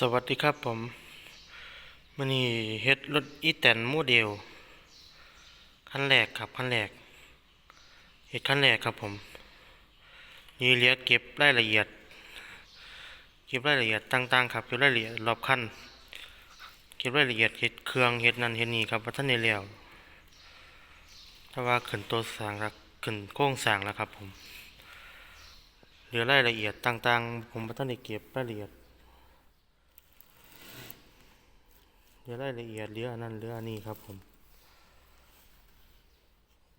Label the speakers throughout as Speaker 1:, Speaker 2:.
Speaker 1: สวัสดีครับผมมันนี่เฮ็ดรถอีแตนโมเดลคันแรกครับคันแรกเฮ็ดคันแรกครับผมยีเหลียเก็บรายละเอียด เก็บรายละเอียดต่างๆครับเก็บรายละเอียดรอบคันเก็บรายละเอียดเฮ็ดเครื่องเฮ็ดนั่นเฮ็ดนี่ครับว่าท่านได้แล้วถ้าว่าขึ้นตัวสร้างแล้วขึ้นโครงสร้างแล้วครับผมเหลือรายละเอียดต่างๆ ผมว่าท่านได้เก็บรายละเอียด เดี๋ยวรายละเอียดเรืออันนั้นเรืออันนี้ครับผม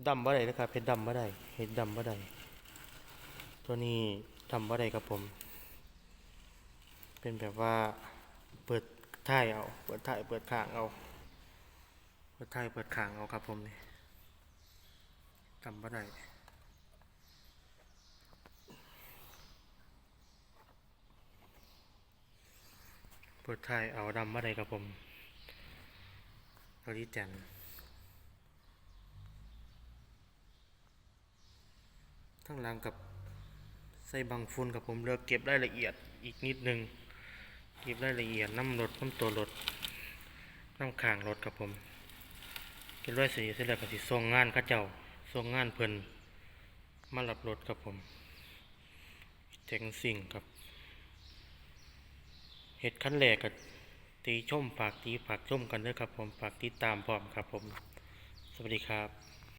Speaker 1: ดำบ่ได้นะครับเฮ็ดดำบ่ได้เฮ็ดดำบ่ได้ตัวนี้ดำบ่ได้ครับผม เป็นแบบว่าเปิดท้ายเอา เปิดท้ายเปิดขางเอา เปิดท้ายเปิดขางเอาครับผมนี่ดำบ่ได้เปิดท้ายเอาดำบ่ได้ครับผม บริจันทั้งหลังกับใส่บังฝุ่นกับผมเลือกเก็บรายละเอียดอีกนิดนึง เก็บรายละเอียดน้ำรถน้ำตัวรถน้ำข้างรถกับผมเก็บรายละเอียดเสร็จแล้วก็สิส่งงานข้าเจ้าส่งงานเพิ่นมารับรถกับผมแทงสิ่งครับเหตุขั้นแรกกับ ตีชมฝากตีฝากชมกันด้วยครับผมฝากติดตามพร้อมครับผม สวัสดีครับ